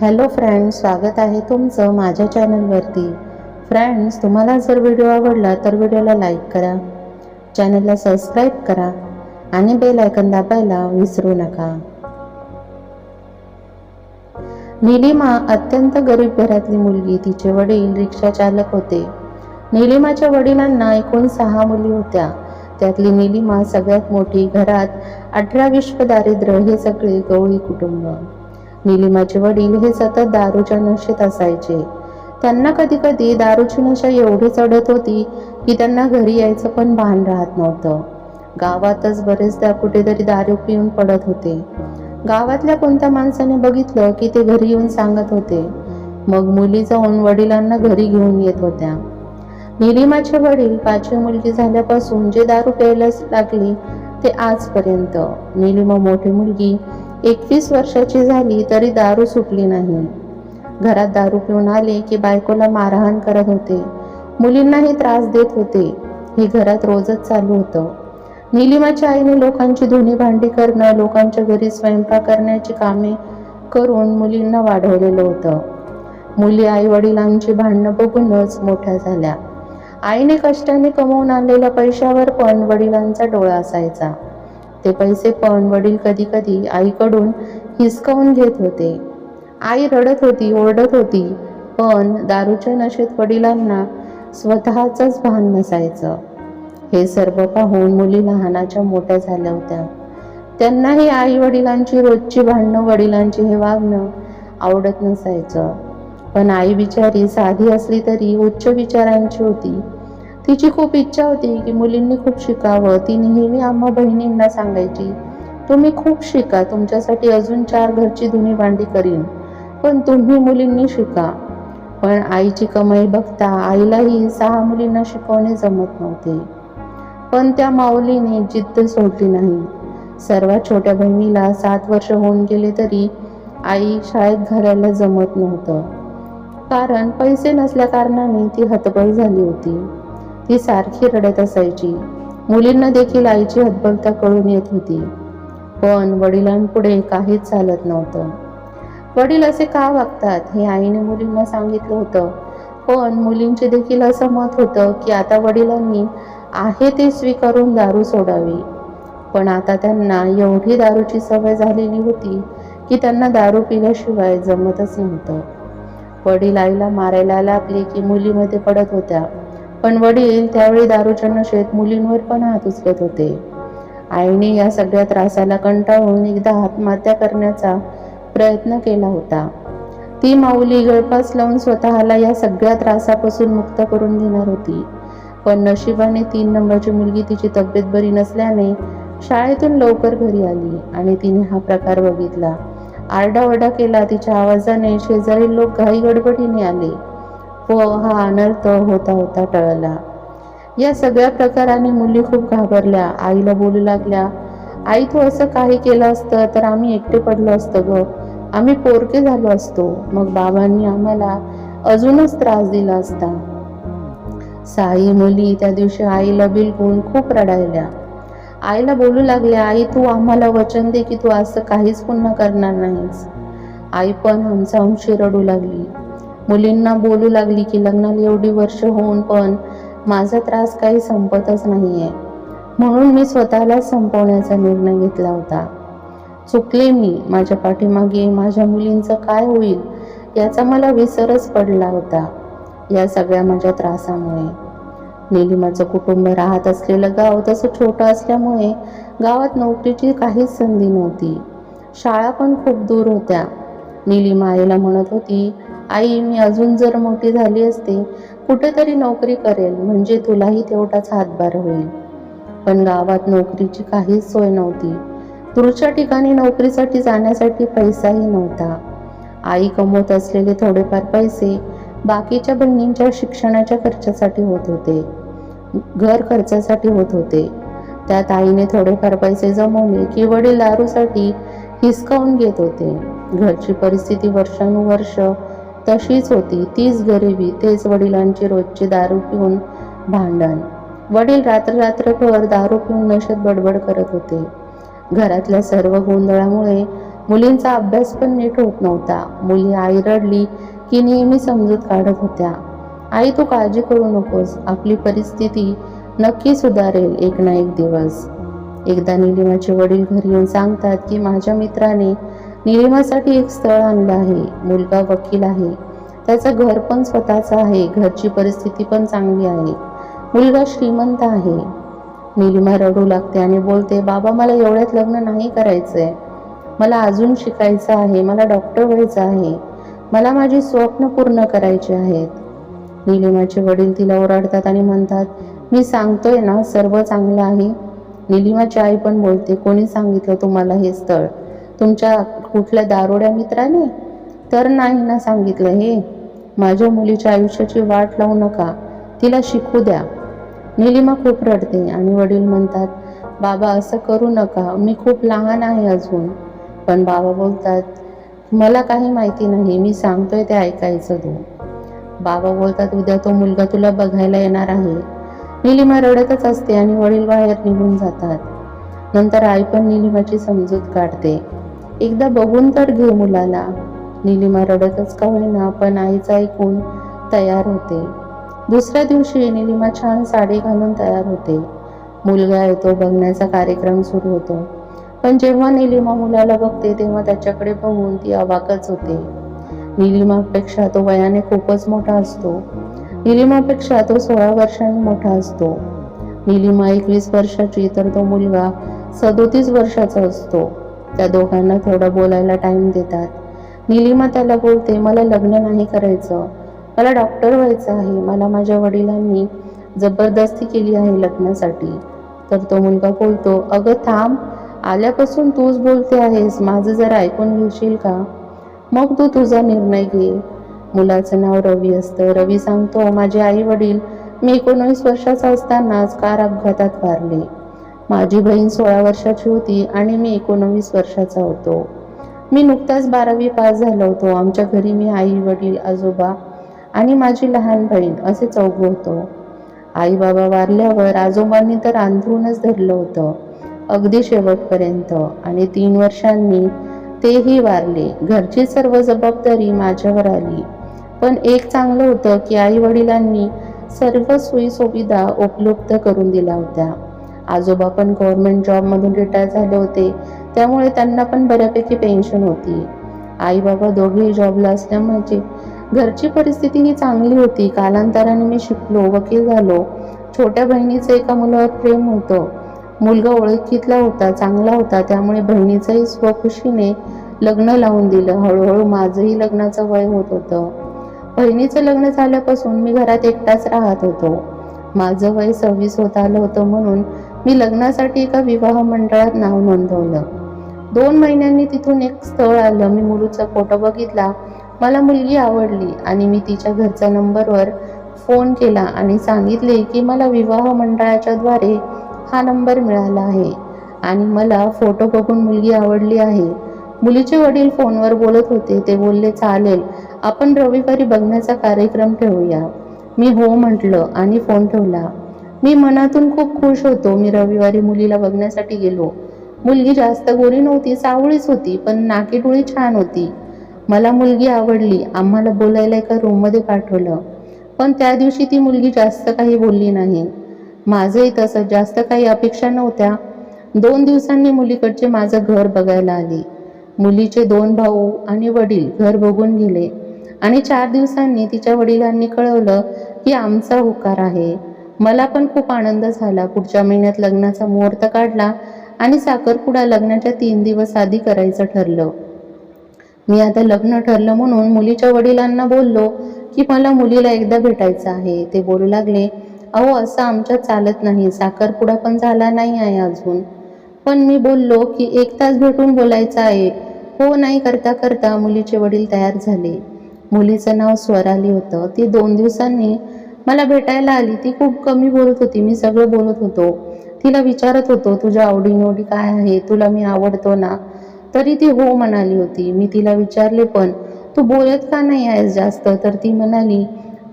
Hello friends स्वागत आहे तुमचं माझ्या चॅनलवरती फ्रेंड्स तुम्हाला जर व्हिडिओ आवडला तर व्हिडिओला लाईक करा. चॅनलला सबस्क्राईब करा आणि बेल आयकन दाबायला विसरू नका. निलिमा अत्यंत गरीब घरातली मुलगी. तिचे वडील रिक्षा चालक होते. निलिमाच्या वडिलांना एकूण सहा मुली होत्या. त्यातली निलिमा सगळ्यात मोठी घरात अठरा विश्व दारिद्र्य हे सगळे गवळी कुटुंब. निलिमाचे वडील हे सतत दारूच्या नशेत असायचे. त्यांना कधी कधी दारूची नशा एवढी चढत होती की त्यांना घरी यायचं पण भान राहत नव्हतं. गावातच बरेचदा कुठेतरी दारू पिऊन पडत होते. गावातल्या कोणत्या माणसाने बघितलं की ते घरी येऊन सांगत होते. मग मुली जाऊन वडिलांना घरी घेऊन येत होत्या. निलिमाचे वडील पाचवी मुलगी झाल्यापासून जे दारू प्यायला लागली ते आजपर्यंत. निलिमा मोठी मुलगी एकवीस वर्षाची झाली तरी दारू सुटली नाही. घरात दारू पिऊन आले की बायकोला मारहाण करत होते. मुलींनाही त्रास देत होते. हे घरात रोजच चालू होतं. निलिमाच्या आईने लोकांची धुणी भांडी करणं लोकांच्या घरी स्वयंपाक करण्याची कामे करून मुलींना वाढवलेलं होतं. मुली आई वडिलांची भांडणं बघूनच मोठ्या झाल्या. आईने कष्टाने कमवून आणलेल्या पैशावर पण वडिलांचा डोळा असायचा. ते पैसे पण वडील कधी कधी आईकडून हिसकावून घेत होते. आई रडत होती ओरडत होती पण दारूच्या नशेत वडिलांना स्वतःचंच भान नसायचं. हे सर्व पाहून मुली लहानाच्या मोठ्या झाल्या होत्या. त्यांनाही आई वडिलांची रोजची भांडणं वडिलांची हे वागणं आवडत नसायचं. पण आई बिचारी साधी असली तरी उच्च विचारांची होती. तिची खूप इच्छा होती की मुलींनी खूप शिकावं. ती नेहमी आम्हा बहिणींना सांगायची तुम्ही खूप शिका तुमच्यासाठी अजून चार घरची धुनी भांडी करीन पण तुम्ही मुलींनी शिका. पण आईची कमाई बघता आईलाही सहा मुलींना शिकवणे जमत नव्हते. पण त्या माऊलीने जिद्द सोडली नाही. सर्वात छोट्या बहिणीला सात वर्ष होऊन गेले तरी आई शाळेत घालायला जमत नव्हतं. कारण पैसे नसल्या कारणाने ती हतबल झाली होती. ती सारखी रडत असायची. मुलींना देखील आईची हतबलता कळून येत होती. पण वडिलांपुढे काहीच चालत नव्हतं. वडील असे का वागतात हे आईने मुलींना सांगितलं होतं. पण मुलींचे देखील असं मत होतं की आता वडिलांनी आहे ते स्वीकारून दारू सोडावी. पण आता त्यांना एवढी दारूची सवय झालेली होती की त्यांना दारू पिल्याशिवाय जमतच नव्हतं. वडील आईला मारायला लागले की मुलीमध्ये पडत होत्या. पण वडील त्यावेळी दारूच्या नशेत मुलींवर पण हात उचलत होते. आईने या सगळ्या त्रासाला कंटाळून एकदा आत्महत्या करण्याचा प्रयत्न केला होता. ती माऊली गळपास लावून स्वतःला या सगळ्या त्रासापासून मुक्त करून घेणार होती. पण नशिबाने तीन नंबरची मुलगी तिची तब्येत बरी नसल्याने शाळेतून लवकर घरी आली आणि तिने हा प्रकार बघितला. आरडाओरडा केला तिच्या आवाजाने शेजारी लोक घाई गडबडीने आले. व हा अनर्थ होता होता टळला. या सगळ्या प्रकाराने मुली खूप घाबरल्या. आईला बोलू लागल्या आई तू असं काही केलं असतं तर आम्ही एकटे पडलो असतो ग. आम्ही पोरके झालो असतो. मग बाबांनी आम्हाला अजूनच त्रास दिला असता. साई मुली त्या दिवशी आईला बिलकुल खूप रडायल्या. आईला बोलू लागल्या आई तू आम्हाला वचन दे की तू असं काहीच पुन्हा करणार नाहीस. आई पण आमचा अंशी रडू लागली. मुलींना बोलू लागली की लग्नाला एवढी वर्ष होऊन पण माझा त्रास काही संपतच नाही आहे म्हणून मी स्वतःला संपवण्याचा निर्णय घेतला होता. चुकले मी. माझ्या पाठीमागे माझ्या मुलींचं काय होईल याचा मला विसरच पडला होता. या सगळ्या माझ्या त्रासामुळे. निलिमाचं कुटुंब राहत असलेलं गाव तसं छोटं असल्यामुळे गावात नोकरीची काहीच संधी नव्हती. शाळा पण खूप दूर होत्या. निलिमा आईला म्हणत होती आई मी अजून जर मोठी झाली असते कुठेतरी नोकरी करेल म्हणजे तुलाही तेवढाच हातभार होईल. पण गावात नोकरीची काहीच सोय नव्हती. दूरच्या ठिकाणी नोकरीसाठी जाण्यासाठी पैसाही नव्हता. आई कमवत असलेले थोडेफार पैसे बाकीच्या बहिणींच्या शिक्षणाच्या खर्चासाठी होत होते. घर खर्चासाठी होत होते. त्यात आईने थोडेफार पैसे जमवले की वडील दारूसाठी हिसकावून घेत होते. घरची परिस्थिती वर्षानुवर्ष तशीच होती. तीच गरिबी तेच वडिलांची रोजची दारू पिऊन भांडण. वडील रात्र रात्रभर दारू पिऊन नशेत बडबड करत होते. घरातल्या सर्व गोंधळामुळे मुलींचा अभ्यास पण नीट होत नव्हता. मुली आई रडली की नेहमी समजूत काढत होत्या. आई तू काळजी करू नकोस. आपली परिस्थिती नक्की सुधारेल एक ना एक दिवस. एकदा निलिमाचे वडील घरी येऊन सांगतात की माझ्या मित्राने निलिमासाठी एक स्थळ आणलं आहे. मुलगा वकील आहे. त्याचं घर पण स्वतःचं आहे. घरची परिस्थिती पण चांगली आहे. मुलगा श्रीमंत आहे. निलिमा रडू लागते आणि बोलते बाबा मला एवढ्यात लग्न नाही करायचं आहे मला अजून शिकायचं आहे. मला डॉक्टर व्हायचं आहे. मला माझी स्वप्न पूर्ण करायची आहेत. निलिमाचे वडील तिला ओरडतात आणि म्हणतात मी सांगतोय ना सर्व चांगलं आहे. निलिमाची आई पण बोलते कोणी सांगितलं तुम्हाला हे स्थळ? तुमच्या कुठल्या दारोड्या मित्राने? तर नाही ना सांगितलं हे. माझ्या मुलीच्या आयुष्याची वाट लावू नका. तिला शिकू द्या. निलिमा खूप रडते आणि वडील म्हणतात बाबा असं करू नका. मी खूप लहान आहे अजून. पण बाबा बोलतात मला काही माहिती नाही. मी सांगतोय ते ऐकायचं तू. बाबा बोलतात उद्या तो मुलगा तुला बघायला येणार आहे. निलिमा रडतच असते आणि वडील बाहेर निघून जातात. नंतर आई पण निलिमाची समजूत काढते. एकदा बघून तर घे मुलाला. निलिमा रडतच का होईना पण आईचं ऐकून तयार होते. दुसऱ्या दिवशी निलिमा छान साडी घालून तयार होते. मुलगा येतो बघण्याचा कार्यक्रम सुरू होतो. पण जेव्हा निलिमा मुलाला बघते तेव्हा त्याच्याकडे बघून ती अवाकच होते. निलिमापेक्षा तो वयाने खूपच मोठा असतो. निलिमापेक्षा तो सोळा वर्षांनी मोठा असतो. निलिमा एकवीस वर्षाची तर तो मुलगा सदोतीस वर्षाचा असतो. त्या दोघांना थोडं बोलायला टाईम देतात. निलिमा त्याला बोलते मला लग्न नाही करायचं. मला डॉक्टर व्हायचं आहे. मला माझ्या वडिलांनी जबरदस्ती केली आहे लग्नासाठी. तर तो मुलगा बोलतो अगं थांब. आल्यापासून तूच बोलते आहेस. माझं जरा ऐकून घेशील का? मग तू तुझा निर्णय घे. मुलाचं नाव रवी असतं. रवी सांगतो माझे आई वडील मी एकोणवीस वर्षाचा असतानाच कार अपघातात वारले. माझी बहीण सोळा वर्षाची होती आणि मी एकोणवीस वर्षाचा होतो. मी नुकताच बारावी पास झालो होतो. आमच्या घरी मी आई वडील आजोबा आणि माझी लहान बहीण असे चौघ होतो. आई बाबा वारल्यावर आजोबांनी तर अंथरूनच धरलं होतं. अगदी शेवटपर्यंत आणि तीन वर्षांनी तेही वारले. घरची सर्व जबाबदारी माझ्यावर आली. पण एक चांगलं होतं की आई वडिलांनी सर्व सोयी सुविधा उपलब्ध करून दिल्या होत्या. आजोबा पण गव्हर्नमेंट जॉबमधून रिटायर झाले होते. त्यामुळे त्यांना पण बऱ्यापैकी पेन्शन होती. आई बाबा दोघेही जॉबला असल्यामुळे घरची परिस्थिती ही चांगली होती. कालांतराने मी शिकलो वकील झालो. छोट्या बहिणीचं एका मुलावर प्रेम होतं. मुलगा ओळखीतला होता चांगला होता. त्यामुळे बहिणीचंही स्वखुशीने लग्न लावून दिलं. हळूहळू माझंही लग्नाचं वय होत होतं. बहिणीचं लग्न झाल्यापासून मी घरात एकटाच राहत होतो. माझं वय सव्वीस होत आलं होतं म्हणून मी लग्नासाठी एका विवाह मंडळात नाव नोंदवलं. दोन महिन्यांनी तिथून एक स्थळ आलं. मी मुलूचा फोटो बघितला. मला मुलगी आवडली आणि मी तिच्या घरच्या नंबरवर फोन केला आणि सांगितले की मला विवाह मंडळाच्या द्वारे हा नंबर मिळाला आहे आणि मला फोटो बघून मुलगी आवडली आहे. मुलीचे वडील फोनवर बोलत होते. ते बोलले चालेल आपण रविवारी बघण्याचा कार्यक्रम ठेवूया. मी हो म्हटलं आणि फोन ठेवला. मी मनातून खूप खुश होतो. मी रविवारी मुलीला बघण्यासाठी गेलो. मुलगी जास्त गोरी नव्हती सावळीच होती पण नाकीडोळी छान होती. मला मुलगी आवडली. आम्हाला बोलायला एका रूममध्ये पाठवलं. पण त्या दिवशी ती मुलगी जास्त काही बोलली नाही. माझंही तसं जास्त काही अपेक्षा नव्हत्या. दोन दिवसांनी मुलीकडचे माझं घर बघायला आली. मुलीचे दोन भाऊ आणि वडील घर बघून गेले. आणि चार दिवसांनी तिच्या वडिलांनी कळवलं की आमचा होकार आहे. मला पण खूप आनंद झाला. पुढच्या महिन्यात लग्नाचा मुहूर्त काढला आणि साखरपुडा लग्नाच्या तीन दिवस आधी करायचं ठरलं. मी आता लग्न ठरलं म्हणून मुलीच्या वडिलांना बोललो की मला मुलीला एकदा भेटायचं आहे. ते बोलू लागले अहो असं आमच्यात चालत नाही. साखरपुडा पण झाला नाही आहे अजून. पण मी बोललो की एक तास भेटून बोलायचं आहे. हो नाही करता करता. मुलीचे वडील तयार झाले. मुलीचं नाव स्वराली होतं. ती दोन दिवसांनी मला भेटायला आली ती खूप कमी बोलत होती मी सगळं बोलत होतो. तिला विचारत होतो तुझ्या आवडीनिवडी काय आहे तुला मी आवडतो ना? तरी ती हो म्हणाली होती. मी तिला विचारले पण तू बोलत का नाही आहेस जास्त? तर ती म्हणाली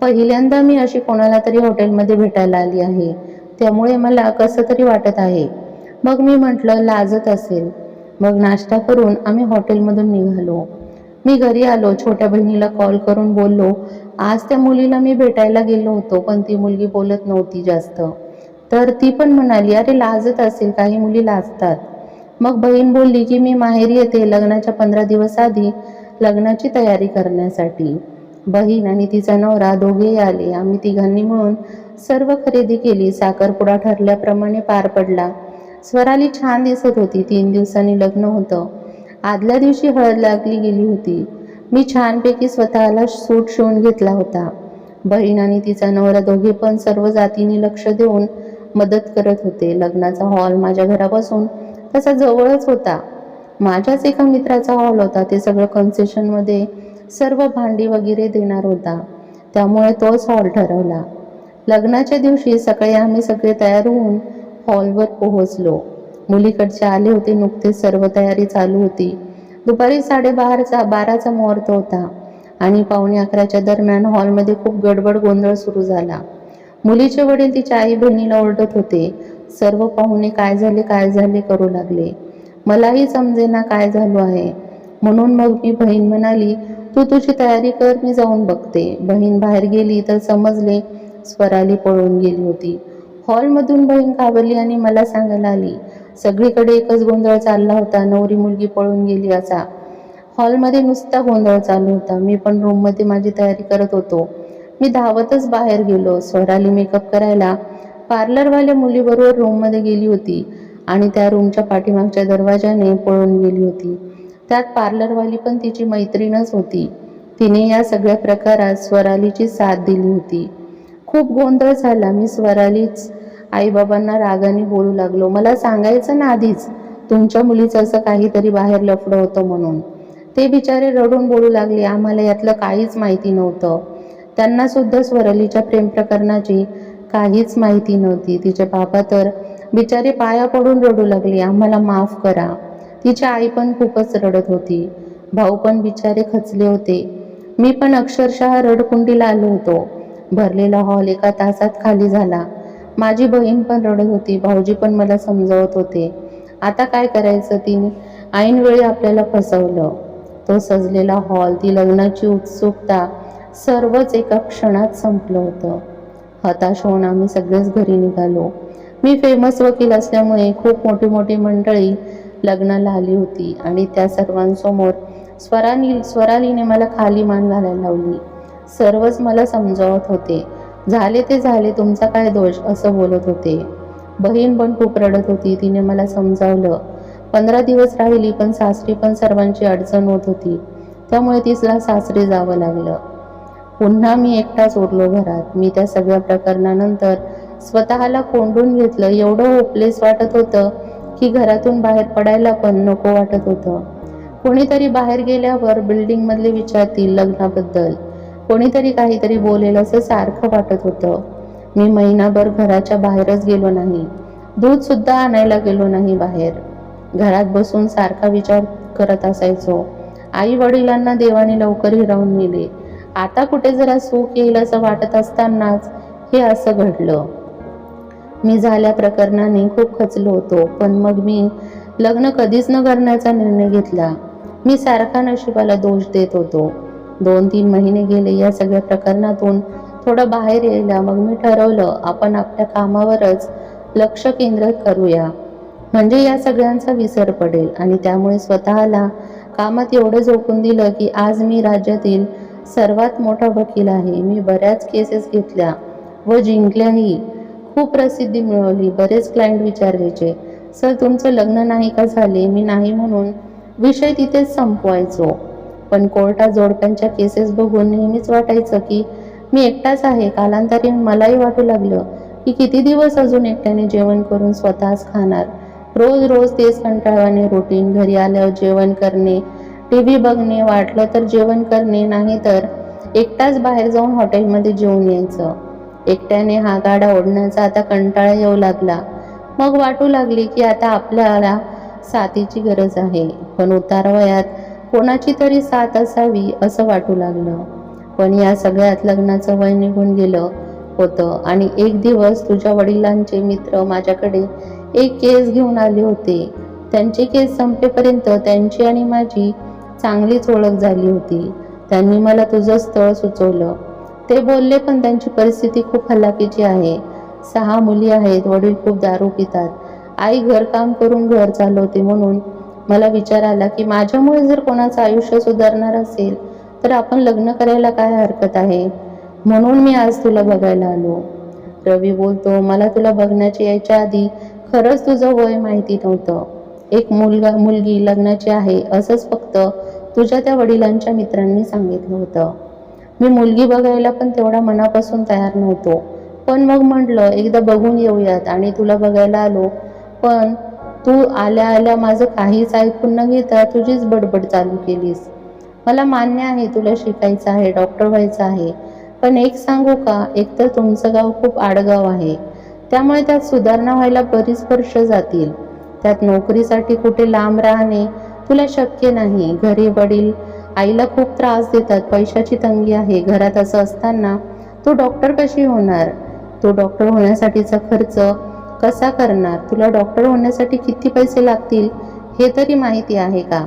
पहिल्यांदा मी अशी कोणाला तरी हॉटेलमध्ये भेटायला आली आहे. त्यामुळे मला कसं तरी वाटत आहे. मग मी म्हटलं लाजत असेल. मग नाश्ता करून आम्ही हॉटेलमधून निघालो. मी घरी आलो छोट्या बहिणीला कॉल करून बोललो आज त्या मुलीला मी भेटायला गेलो होतो पण ती मुलगी बोलत नव्हती जास्त. तर ती पण म्हणाली अरे लाजत असेल काही मुली लाजतात. मग बहीण बोलली की मी माहेरी येते लग्नाच्या पंधरा दिवस आधी लग्नाची तयारी करण्यासाठी. बहीण आणि तिचा नवरा दोघेही आले. आम्ही तिघांनी मिळून सर्व खरेदी केली. साखरपुडा ठरल्याप्रमाणे पार पडला. स्वराली छान दिसत होती. तीन दिवसांनी लग्न होतं. आदल्या दिवशी हळद लागली गेली होती. मी छानपैकी स्वतःला सूट शिवून घेतला होता. बहीण आणि तिचा नवरा दोघे पण सर्व जातीने लक्ष देऊन मदत करत होते. लग्नाचा हॉल माझ्या घरापासून तसा जवळच होता. माझ्याच एका मित्राचा हॉल होता. ते सगळं कन्सेशनमध्ये सर्व भांडी वगैरे देणार होता. त्यामुळे तोच हॉल ठरवला. लग्नाच्या दिवशी सकाळी आम्ही सगळे तयार होऊन हॉलवर पोहोचलो. मुलीकडचे आले होते. नुकतेच सर्व तयारी चालू होती. दुपारी साडेबाराचा बाराचा मुहूर्त होता आणि पावणे अकराच्या दरम्यान हॉलमध्ये खूप गडबड गोंधळ सुरू झाला. मुलीचे वडील तिच्या आई बहिणीला ओरडत होते सर्व पाहुणे काय झाले काय झाले करू लागले? मलाही समजेना काय झालो आहे म्हणून मग मी बहीण म्हणाली तू तुझी तयारी कर मी जाऊन बघते बहीण बाहेर गेली तर समजले स्वराली पळून गेली होती. हॉलमधून बहीण घाबरली आणि मला सांगायला आली सगळीकडे एकच गोंधळ चालला होता नवरी मुलगी पळून गेली असा. हॉलमध्ये नुसता गोंधळ चालू होता. मी पण रूममध्ये माझी तयारी करत होतो. मी धावतच बाहेर गेलो. स्वराली मेकअप करायला पार्लरवाल्या मुलीबरोबर रूममध्ये गेली होती आणि त्या रूमच्या पाठीमागच्या दरवाजाने पळून गेली होती. त्यात पार्लरवाली पण तिची मैत्रीणच होती. तिने या सगळ्या प्रकारात स्वरालीची साथ दिली होती. खूप गोंधळ झाला. मी स्वरालीच आईबाबांना रागाने बोलू लागलो. मला सांगायचं ना आधीच तुमच्या मुलीचं असं काहीतरी बाहेर लफडं होतं म्हणून. ते बिचारे रडून बोलू लागले. आम्हाला यातलं काहीच माहिती नव्हतं. त्यांना सुद्धा स्वरालीच्या प्रेम प्रकरणाची काहीच माहिती नव्हती. तिचे बाबा तर बिचारे पाया पडून रडू लागले. आम्हाला माफ करा. तिची आई पण खूपच रडत होती. भाऊ पण बिचारे खचले होते. मी पण अक्षरशः रडकुंडीला आलो होतो. भरलेला हॉल एका तासात खाली झाला. माझी बहीण पण रडत होती. भाऊजी पण मला समजावत होते. आता काय करायचं तिने? ऐनवेळी आपल्याला फसवलं. तो सजलेला हॉल ती लग्नाची उत्सुकता सर्वच एका क्षणात संपलं होतं. हताश होऊन आम्ही सगळेच घरी निघालो. मी फेमस वकील असल्यामुळे खूप मोठी मोठी मंडळी लग्नाला आली होती आणि त्या सर्वांसमोर स्वरानी स्वरालीने मला खाली मान घालायला लावली. सर्वच मला समजावत होते. झाले ते झाले तुमचा काय दोष? असं बोलत होते. बहीण पण खूप रडत होती तिने मला समजावलं. पंधरा दिवस राहिली पण सासरी पण सर्वांची अडचण होत होती. त्यामुळे तिला सासरी जावं लागलं. पुन्हा मी एकटाच उरलो घरात. मी त्या सगळ्या प्रकरणानंतर स्वतःला कोंडून घेतलं. एवढं होपलेस वाटत होतं की घरातून बाहेर पडायला पण नको वाटत होतं. कोणीतरी बाहेर गेल्यावर बिल्डिंगमधले विचारतील लग्नाबद्दल. कोणीतरी काहीतरी बोलेल असं सारखं वाटत होतं. मी महिनाभर घराच्या बाहेरच गेलो नाही. दूध सुद्धा आणायला गेलो नाही बाहेर. घरात बसून सारखा विचार करत असायचो. आई वडिलांना देवाने लवकर हिरावून नेले. आता कुठे जरा सुख येईल असं वाटत असतानाच हे असं घडलं. मी झाल्या प्रकरणाने खूप खचलो होतो पण मग मी लग्न कधीच न करण्याचा निर्णय घेतला. मी सारखा नशिबाला दोष देत होतो. दोन तीन महिने गेले या सगळ्या प्रकरणातून थोडं बाहेर यायला मग मी ठरवलं आपण आपल्या कामावरच लक्ष केंद्रित करूया. म्हणजे या सगळ्यांचा विसर पडेल आणि त्यामुळे स्वतःला कामात एवढं झोकून दिलं की आज मी राज्यातील सर्वात मोठा वकील आहे. मी बऱ्याच केसेस घेतल्या व जिंकल्याही खूप प्रसिद्धी मिळवली बरेच क्लायंट विचारायचे सर तुमचं लग्न नाही का झाले? मी नाही म्हणून विषय तिथेच संपवायचो. पण कोर्टात जोडप्यांच्या केसेस बघून नेहमीच वाटायचं की मी एकटाच आहे. कालांतरी मलाही वाटू लागलं की किती दिवस अजून एकट्याने जेवण करून स्वतःच खाणार? रोज रोज तेच कंटाळवाने रुटीन घरी आल्यावर जेवण करणे टी व्ही बघणे वाटलं तर जेवण करणे नाही तर एकटाच बाहेर जाऊन हॉटेलमध्ये जेवून यायचं. एकट्याने हा गाडा ओढण्याचा आता कंटाळा येऊ लागला. मग वाटू लागली की आता आपल्याला साथीची गरज आहे. पण उतारवयात कोणाची तरी साथ असावी असं वाटू लागलं. पण या सगळ्यात लग्नाचं वय निघून गेलं होतं आणि एक दिवस तुझ्या वडिलांचे मित्र माझ्याकडे एक केस घेऊन आले होते. त्यांचे केस संपेपर्यंत त्यांची आणि माझी चांगलीच ओळख झाली होती. त्यांनी मला तुझं स्थळ सुचवलं. ते बोलले पण त्यांची परिस्थिती खूप हलाखीची आहे. सहा मुली आहेत वडील खूप दारू पितात. आई घरकाम करून घर चालवते म्हणून मला विचार आला की माझ्यामुळे जर कोणाचं आयुष्य सुधारणार असेल तर आपण लग्न करायला काय हरकत आहे? म्हणून मी आज तुला बघायला आलो. रवी बोलतो मला तुला बघण्याची यायच्या आधी खरंच तुझं वय माहिती नव्हतं. एक मुलगा मुलगी लग्नाची आहे असंच फक्त तुझ्या त्या वडिलांच्या मित्रांनी सांगितलं होतं. मी मुलगी बघायला पण तेवढा मनापासून तयार नव्हतो. पण मग म्हटलं एकदा बघून येऊयात आणि तुला बघायला आलो. पण तू आल्या आल्या माझं काहीच ऐकून न घेता तुझीच बडबड चालू केलीस. मला मान्य आहे तुला शिकायचं आहे डॉक्टर व्हायचं आहे. पण एक सांगू का एकतर तुमचं गाव खूप आडगाव आहे. त्यामुळे त्यात सुधारणा व्हायला बरीच वर्ष जातील. त्यात नोकरीसाठी कुठे लांब राहणे तुला शक्य नाही. घरी वडील आईला खूप त्रास देतात पैशाची तंगी आहे. घरात असं असताना तू डॉक्टर कशी होणार? तू डॉक्टर होण्यासाठीचा खर्च कसा करणार? तुला डॉक्टर होण्यासाठी किती पैसे लागतील? हे तरी माहिती आहे का?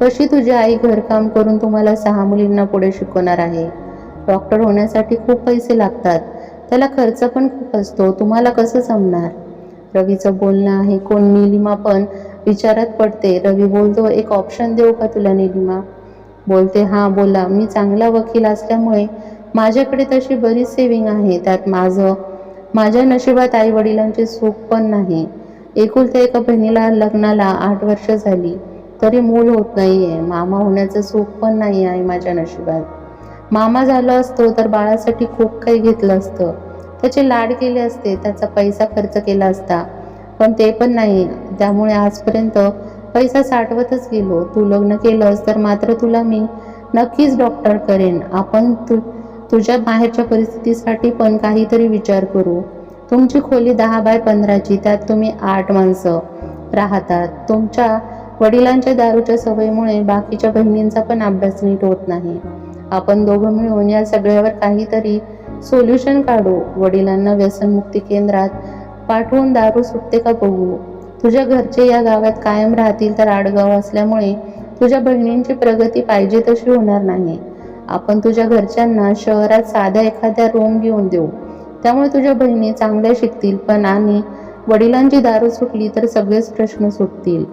कशी तुझी आई घरकाम करून तुम्हाला सहा मुलींना पुढे शिकवणार आहे? डॉक्टर होण्यासाठी खूप पैसे लागतात. त्याला खर्च पण खूप असतो. तुम्हाला कसं जमणार? रवीचं बोलणं आहे कोण निलिमा पण विचारात पडते. रवी बोलतो एक ऑप्शन देऊ का तुला निलिमा? बोलते हां बोला. मी चांगला वकील असल्यामुळे माझ्याकडे तशी बरीच सेविंग आहे. त्यात माझं माझ्या नशिबात आई वडिलांचे सुख पण नाही. एकुलत्या एका बहिणीला लग्नाला आठ वर्ष झाली. तरी मूल होत नाहीये. मामा होण्याचं सुख पण नाही आहे माझ्या नशिबात. मामा झालो असतो तर बाळासाठी खूप काही घेतलं असतं. त्याचे लाड केले असते. त्याचा पैसा खर्च केला असता. पण ते पण नाही. त्यामुळे आजपर्यंत पैसा साठवतच गेलो. तू लग्न केलंस तर मात्र तुला मी नक्कीच डॉक्टर करेन. आपण तू तुझ्या बाहेरच्या परिस्थितीसाठी पण काहीतरी विचार करू. तुमची खोली दहा बाय पंधराची त्यात तुम्ही आठ माणसं राहतात. तुमच्या वडिलांच्या दारूच्या सवयीमुळे बाकीच्या बहिणींचा पण अभ्यास नीट होत नाही. आपण दोघं मिळून या सगळ्यावर काहीतरी सोल्युशन काढू. वडिलांना व्यसनमुक्ती केंद्रात पाठवून दारू सुटते का बघू? तुझ्या घरचे या गावात कायम राहतील तर आडगाव असल्यामुळे तुझ्या बहिणींची प्रगती पाहिजे तशी होणार नाही. आपण तुझ्या घरच्यांना शहरात साध्या एखाद्या रूम घेऊन देऊ. त्यामुळे तुझ्या बहिणी चांगल्या शिकतील पण आणि वडिलांची दारू सुटली तर सगळेच प्रश्न सुटतील.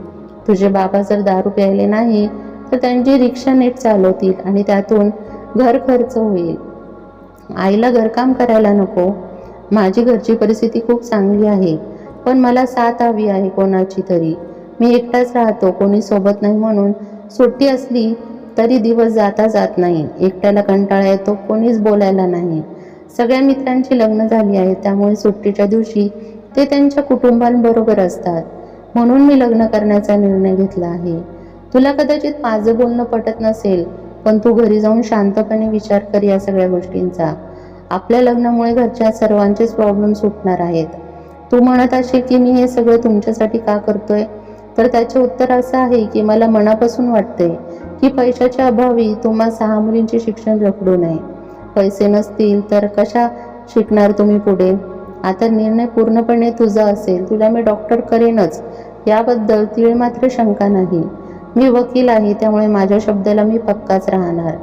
तुझे बाबा जर दारू प्यायले नाही तर त्यांची रिक्षा नीट चालवतील आणि त्यातून घर खर्च होईल. आईला घरकाम करायला नको. माझी घरची परिस्थिती खूप चांगली आहे पण मला साथ हवी आहे कोणाची तरी. मी एकटाच राहतो कोणी सोबत नाही म्हणून सुट्टी असली तरी दिवस जाता जात नाही. एकट्याला कंटाळा येतो कोणीच बोलायला नाही. सगळ्या मित्रांची लग्न झाली आहे त्यामुळे सुट्टीच्या दिवशी ते त्यांच्या कुटुंबांबरोबर असतात. म्हणून मी लग्न करण्याचा निर्णय घेतला आहे. तुला कदाचित माझं बोलणं पटत नसेल पण तू घरी जाऊन शांतपणे विचार कर या सगळ्या गोष्टींचा. आपल्या लग्नामुळे घरच्या सर्वांचेच प्रॉब्लेम सुटणार आहेत. तू म्हणत असेल की मी हे सगळं तुमच्यासाठी का करतोय? तर त्याचे उत्तर असं आहे की मला मनापासून वाटते की पैशाच्या अभावी तुम्हा सहा मुलींचे शिक्षण रखडू नये. पैसे नसतील तर कशा शिकणार तुम्ही पुढे? आता निर्णय पूर्णपणे तुझा असेल तुला मी डॉक्टर करेनच. याबद्दल तीळ मात्र शंका नाही. मी वकील आहे त्यामुळे माझ्या शब्दाला मी पक्काच राहणार.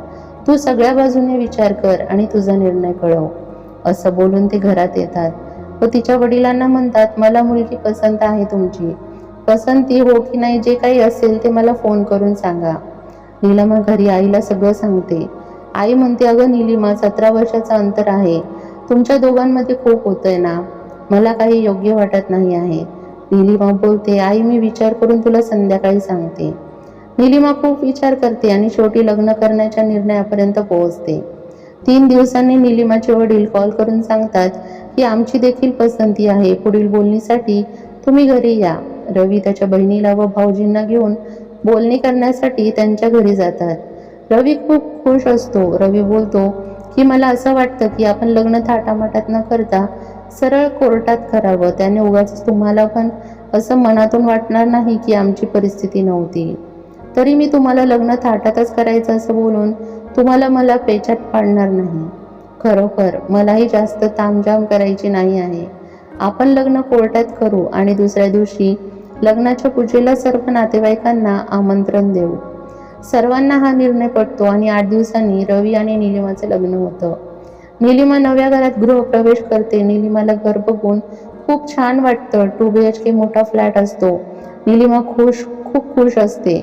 तू सगळ्या बाजूने विचार कर आणि तुझा निर्णय कळव. असं बोलून ते घरात येतात. व तिच्या वडिलांना म्हणतात मला मुलगी पसंत आहे तुमची. पसंती हो की नाही जे काही असेल ते मला फोन करून सांगा. नीलमा घरी आईला सगळं सांगते. आई म्हणते अगं निलिमा सतरा वर्षाचं अंतर आहे. तुमच्या दोघांमध्ये खूप होतंय ना. मला काही योग्य वाटत नाही आहे. निलिमा बोलते आई मी विचार करून तुला संध्याकाळी सांगते. निलिमा खूप विचार करते आणि शेवटी लग्न करण्याच्या निर्णयापर्यंत पोहोचते. तीन दिवसांनी निलिमाचे वडील कॉल करून सांगतात की आमची देखील पसंती आहे. पुढील बोलणीसाठी तुम्ही घरी या. रवी त्याच्या बहिणीला व भाऊजींना घेऊन बोलणी करण्यासाठी त्यांच्या घरी जातात. रवी खूप खुश असतो. रवी बोलतो की मला असं वाटतं की आपण लग्न थाटामाटात न करता सरळ कोर्टात करावं. त्याने उगाच तुम्हाला पण असं मनातून वाटणार नाही की आमची परिस्थिती नव्हती. तरी मी तुम्हाला लग्न थाटातच करायचं असं बोलून तुम्हाला मला पेचात पाडणार नाही. खरोखर मलाही जास्त तामझाम करायची नाही आहे. आपण लग्न कोर्टात करू आणि दुसऱ्या दिवशी लग्नाच्या पूजेला सर्व नातेवाईकांना आमंत्रण देऊ. सर्वांना हा निर्णय पडतो आणि आठ दिवसांनी रवी आणि निलिमाचं लग्न होतं. निलिमा नव्या घरात गृहप्रवेश करते. निलिमाला घर बघून खूप छान वाटतं. टू बी एच के मोठा फ्लॅट असतो. निलिमा खुश खूप खुश असते.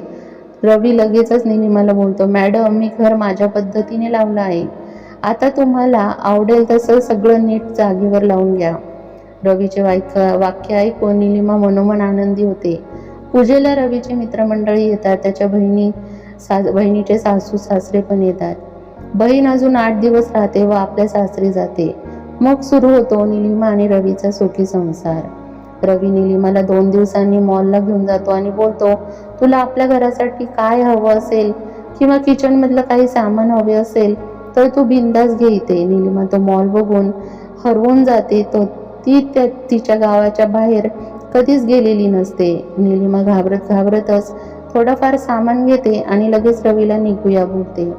रवी लगेचच निलिमाला बोलतो मॅडम मी घर माझ्या पद्धतीने लावलं आहे. आता तुम्हाला आवडेल तसं सगळं नीट जागेवर लावून घ्या. रवीचे वाक्य वाक्य ऐकून निलिमा मनोमन आनंदी होते. पूजेला रवीचे मित्रमंडळी येतात. त्याच्या बहिणी सा बहिणीचे सासू सासरे पण येतात. बहीण अजून आठ दिवस राहते व आपल्या सासरी जाते. मग सुरू होतो निलिमा आणि रवीचा सुखी संसार. रवी निलिमाला दोन दिवसांनी मॉलला घेऊन जातो आणि बोलतो तुला आपल्या घरासाठी काय हवं असेल किंवा किचनमधलं काही सामान हवे असेल तर तू बिंदास घे इथे. निलिमा तो मॉल बघून हरवून जाते. तो ती त्या तिच्या गावाच्या बाहेर कधीच गेलेली नसते. निलिमा घाबरत घाबरतच थोडंफार सामान घेते आणि लगेच रवीला निघूया बोलते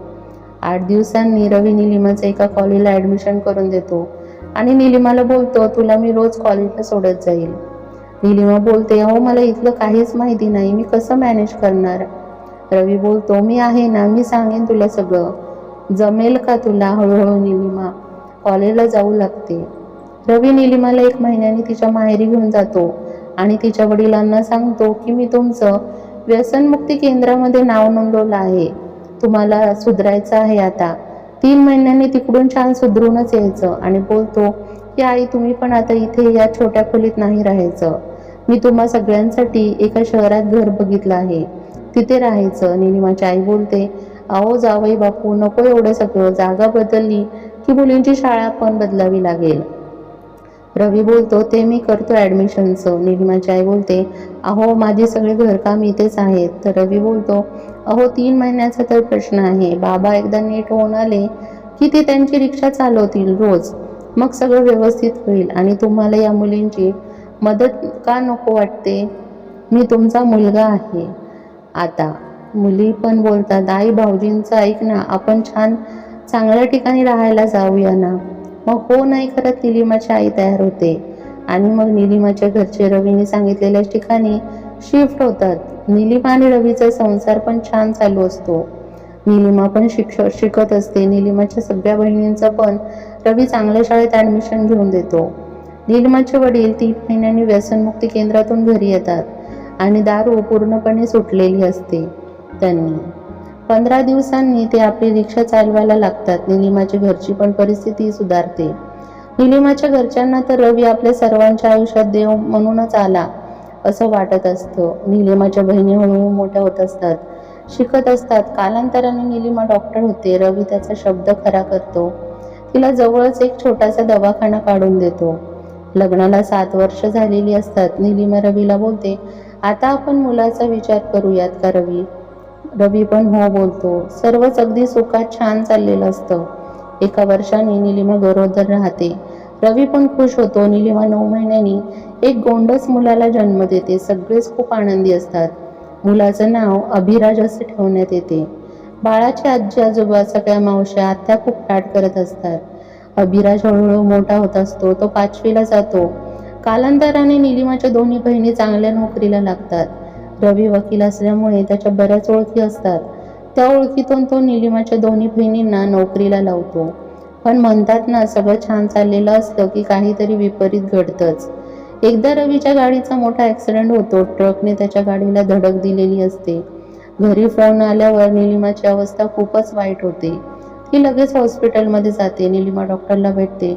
आठ दिवसांनी रवी निलिमाचं एका कॉलेजला ॲडमिशन करून देतो आणि निलिमाला बोलतो तुला मी रोज कॉलेजला सोडत जाईल. निलिमा बोलते अहो मला इथलं काहीच माहिती नाही मी कसं मॅनेज करणार? रवी बोलतो मी आहे ना मी सांगेन तुला सगळं. जमेल का तुला हळूहळू निलिमा? कॉलेजला जाऊ लागते. रवी निलिमाला एक महिन्याने तिच्या माहेरी घेऊन जातो आणि तिच्या वडिलांना सांगतो की मी तुमचं व्यसनमुक्ती केंद्रामध्ये नाव नोंदवलं आहे. तुम्हाला सुधरायचं आहे आता. तीन महिन्यांनी तिकडून छान सुधरूनच यायचं आणि बोलतो की आई तुम्ही पण आता इथे या छोट्या खोलीत नाही राहायचं. मी तुम्हा सगळ्यांसाठी एका शहरात घर बघितलं आहे. तिथे राहायचं. निलिमाची आई बोलते अहो जावई बापू नको एवढं सगळं. जागा बदलली की मुलींची शाळा पण बदलावी लागेल. रवी बोलतो ते मी करतो ॲडमिशनचं निलिमाची आई बोलते अहो माझे सगळे घरकाम इथेच आहेत. तर रवी बोलतो अहो तीन महिन्याचा तर प्रश्न आहे. बाबा एकदा नीट होऊन आले की ते त्यांची रिक्षा चालवतील रोज. मग सगळं व्यवस्थित होईल आणि तुम्हाला या मुलींची मदत का नको वाटते? मी तुमचा मुलगा आहे. आता मुली पण बोलतात आई भाऊजींचं ऐक ना आपण छान चांगल्या ठिकाणी राहायला जाऊया ना. मग हो नाही करत निलिमाची आई तयार होते. आणि मग निलिमाच्या घरचे रवीने सांगितलेल्या ठिकाणी शिफ्ट होतात. निलिमा आणि रवीचा संसार पण छान चालू असतो. निलिमा पण शिक्ष शिकत असते. निलिमाच्या सगळ्या बहिणींचं पण रवी चांगल्या शाळेत ॲडमिशन घेऊन देतो. निलिमाचे वडील तीन महिन्यांनी व्यसनमुक्ती केंद्रातून घरी येतात आणि दारू पूर्णपणे सुटलेली असते. त्यांनी पंधरा दिवसांनी ते आपली रिक्षा चालवायला लागतात. निलिमाची घरची पण परिस्थिती सुधारते. निलिमाच्या घरच्यांना तर रवी आपल्या सर्वांच्या आयुष्यात देव म्हणूनच आला असं वाटत असतं. निलिमाच्या बहिणी हळूहळू मोठ्या होत असतात शिकत असतात. कालांतराने निलिमा डॉक्टर होते. रवी त्याचा शब्द खरा करतो. तिला जवळच एक छोटासा दवाखाना काढून देतो. लग्नाला सात वर्ष झालेली असतात. निलिमा रवीला बोलते आता आपण मुलाचा विचार करूयात का रवी? रवी पण हो बोलतो. सर्वच अगदी सुखात छान चाललेलं असतं. एका वर्षाने निलिमा गरोदर राहते. रवी पण खुश होतो. निलिमा नऊ महिन्यांनी एक गोंडस मुलाला जन्म देते. सगळेच खूप आनंदी असतात. मुलाचं नाव अभिराज असे ठेवण्यात येते. बाळाची आजी आजोबा सगळ्या मावश्या आत्या खूप ताट करत असतात. अभिराज हळूहळू मोठा होत असतो. तो पाचवीला जातो. कालांतराने निलिमाच्या दोन्ही बहिणी चांगल्या नोकरीला लागतात. रवी वकील असल्यामुळे त्याच्या बऱ्याच ओळखी असतात. त्या ओळखीतून तो निलिमाच्या दोन्ही बहिणींना नोकरीला लावतो. पण म्हणतात ना सगळं छान चाललेलं असतं की काहीतरी विपरीत घडतंच. एकदा रवीच्या गाडीचा मोठा ॲक्सिडेंट होतो ट्रकने त्याच्या गाडीला धडक दिलेली असते. घरी फोन आल्यावर निलिमाची अवस्था खूपच वाईट होते. ती लगेच हॉस्पिटलमध्ये जाते. निलिमा डॉक्टरला भेटते.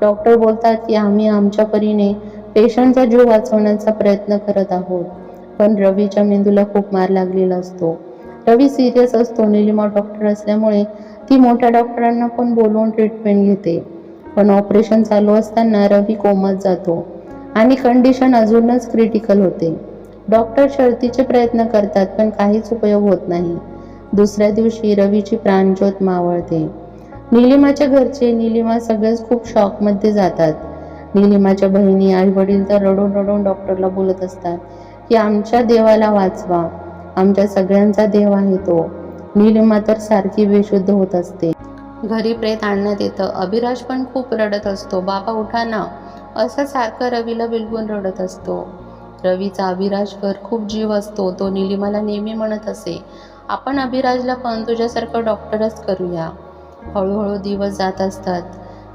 डॉक्टर बोलतात की आम्ही आमच्या परीने पेशंटचा जीव वाचवण्याचा प्रयत्न करत आहोत. पण रवीच्या मेंदूला खूप मार लागलेला असतो. रवी सिरियस असतो निलिमा डॉक्टर असल्यामुळे ती मोठ्या डॉक्टरांना पण बोलवून ट्रीटमेंट घेते. पण ऑपरेशन चालू असताना रवी कोमात जातो आणि कंडिशन अजूनच क्रिटिकल होते. डॉक्टर शर्तीचे प्रयत्न करतात पण काहीच उपयोग होत नाही. दुसऱ्या दिवशी रवीची प्राणज्योत मावळते. निलिमाच्या घरचे निलिमा सगळेच खूप शॉकमध्ये जातात. निलिमाच्या बहिणी आई वडील तर रडून रडून डॉक्टरला बोलत असतात. की आमच्या देवाला वाचवा. आमच्या सगळ्यांचा देव आहे तो. नीलिमा तर सारखी बेशुद्ध होत असते. घरी प्रेत आणण्यात येतं. अभिराज पण खूप रडत असतो. बाबा उठा ना. असं सारखं रवीला बिलगून रडत असतो. रवीचा अभिराजवर खूप जीव असतो. तो निलिमाला नेहमी म्हणत असे आपण अभिराजला पण तुझ्यासारखं डॉक्टरच करूया. हळूहळू दिवस जात असतात.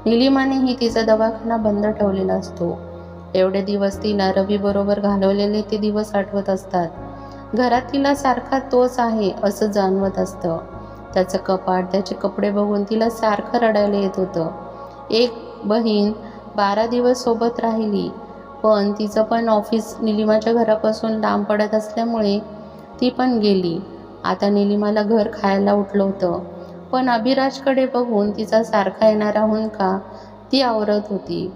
निलिमानेही तिचा दवाखाना बंद ठेवलेला असतो. एवढे दिवस तिला रवीबरोबर घालवलेले ते दिवस आठवत असतात. घरात तिला सारखा तोच आहे असं जाणवत असतं. त्याचं कपाट त्याचे कपडे बघून तिला सारखं रडायला येत होतं. एक बहीण बारा दिवस सोबत राहिली पण तिचं पण ऑफिस निलिमाच्या घरापासून लांब पडत असल्यामुळे ती पण गेली. आता निलिमाला घर खायला उठलं होतं. पण अभिराजकडे बघून तिचा सारखा येणारा हुंका ती आवरत होती.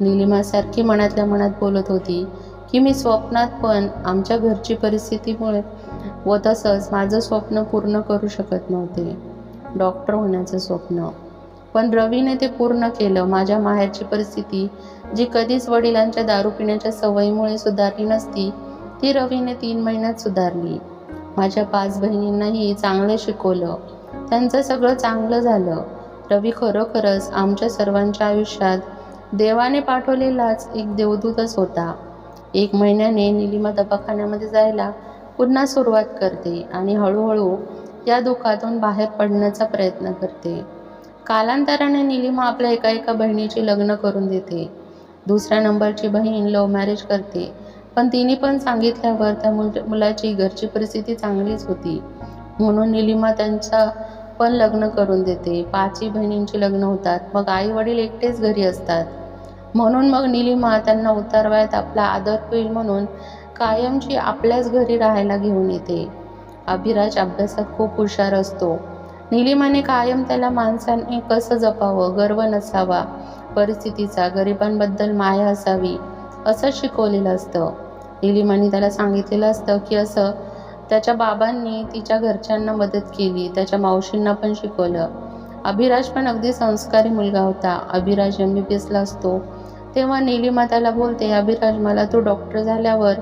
निलिमासारखी मनातल्या मनात बोलत होती की मी स्वप्नात पण आमच्या घरची परिस्थितीमुळे व तसंच माझं स्वप्न पूर्ण करू शकत नव्हते. डॉक्टर होण्याचं स्वप्न. पण रवीने ते पूर्ण केलं. माझ्या माहेरची परिस्थिती जी कधीच वडिलांच्या दारू पिण्याच्या सवयीमुळे सुधारली नसती ती रवीने तीन महिन्यात सुधारली. माझ्या पाच बहिणींनाही चांगलं शिकवलं. त्यांचं सगळं चांगलं झालं. रवी खरोखरच आमच्या सर्वांच्या आयुष्यात देवाने पाठवलेलाच एक देवदूतच होता. एक महिन्याने निलिमा दवाखान्यामध्ये जायला पुन्हा सुरुवात करते आणि हळूहळू या दुःखातून बाहेर पडण्याचा प्रयत्न करते. कालांतराने निलिमा आपल्या एका एका बहिणीचे लग्न करून देते. दुसऱ्या नंबरची बहीण लव्ह मॅरेज करते. पण तिने पण सांगितल्यावर त्या मुल मुलाची घरची परिस्थिती चांगलीच होती. म्हणून निलिमा त्यांचा पण लग्न करून देते. पाचही बहिणींची लग्न होतात. मग आई वडील एकटेच घरी असतात. म्हणून मग निलिमा त्यांना उतारवायत आपला आदर होईल म्हणून कायमची आपल्याच घरी राहायला घेऊन येते. अभिराज अभ्यासात खूप हुशार असतो. निलिमाने कायम त्याला माणसाने कसं जपावं गर्व नसावा परिस्थितीचा गरिबांबद्दल माया असावी असं शिकवलेलं असतं. निलिमाने त्याला सांगितलेलं असतं की असं त्याच्या बाबांनी तिच्या घरच्यांना मदत केली त्याच्या मावशींना पण शिकवलं. अभिराज पण अगदी संस्कारी मुलगा होता. अभिराज एम बी बी एसला असतो. तेव्हा नीलिमा त्याला बोलते अभिराज मला तू डॉक्टर झाल्यावर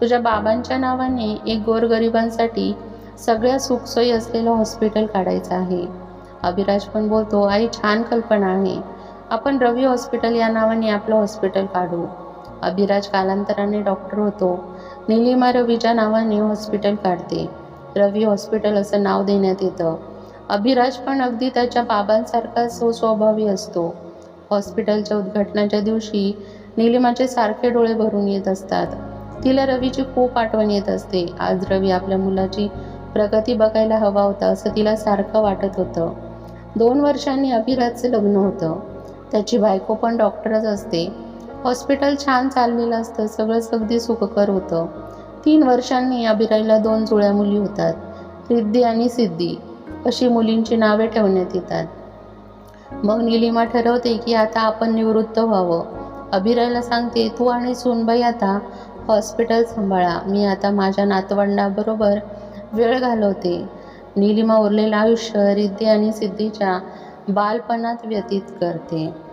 तुझ्या बाबांच्या नावाने एक गोरगरिबांसाठी सगळ्या सुखसोयी असलेलं हॉस्पिटल काढायचं आहे. अभिराज पण बोलतो आई छान कल्पना आहे. आपण रवी हॉस्पिटल या नावाने आपलं हॉस्पिटल काढू. अभिराज कालांतराने डॉक्टर होतो. निलिमा रवीच्या नावाने हॉस्पिटल काढते. रवी हॉस्पिटल असं नाव देण्यात येतं. अभिराज पण अगदी त्याच्या बाबांसारखा सुस्वभावी असतो. हॉस्पिटलच्या उद्घाटनाच्या दिवशी निलिमाचे सारखे डोळे भरून येत असतात. तिला रवीची खूप आठवण येत असते. आज रवी आपल्या मुलाची प्रगती बघायला हवा होता असं तिला सारखं वाटत होतं. दोन वर्षांनी अभिराजचं लग्न होतं. त्याची बायको पण डॉक्टरच असते. हॉस्पिटल छान चाललेलं असतं सगळंच अगदी सुखकर होतं. तीन वर्षांनी अभिरायला दोन जुळ्या मुली होतात रिद्धी आणि सिद्धी. अशी मुलींची नावे ठेवण्यात येतात. मग निलिमा ठरवते की आता आपण निवृत्त व्हावं. अभिरायला सांगते तू आणि सुनबाई आता हॉस्पिटल सांभाळा. मी आता माझ्या नातवंडाबरोबर वेळ घालवते. निलिमा उरलेलं आयुष्य रिद्धी आणि सिद्धीच्या बालपणात व्यतीत करते.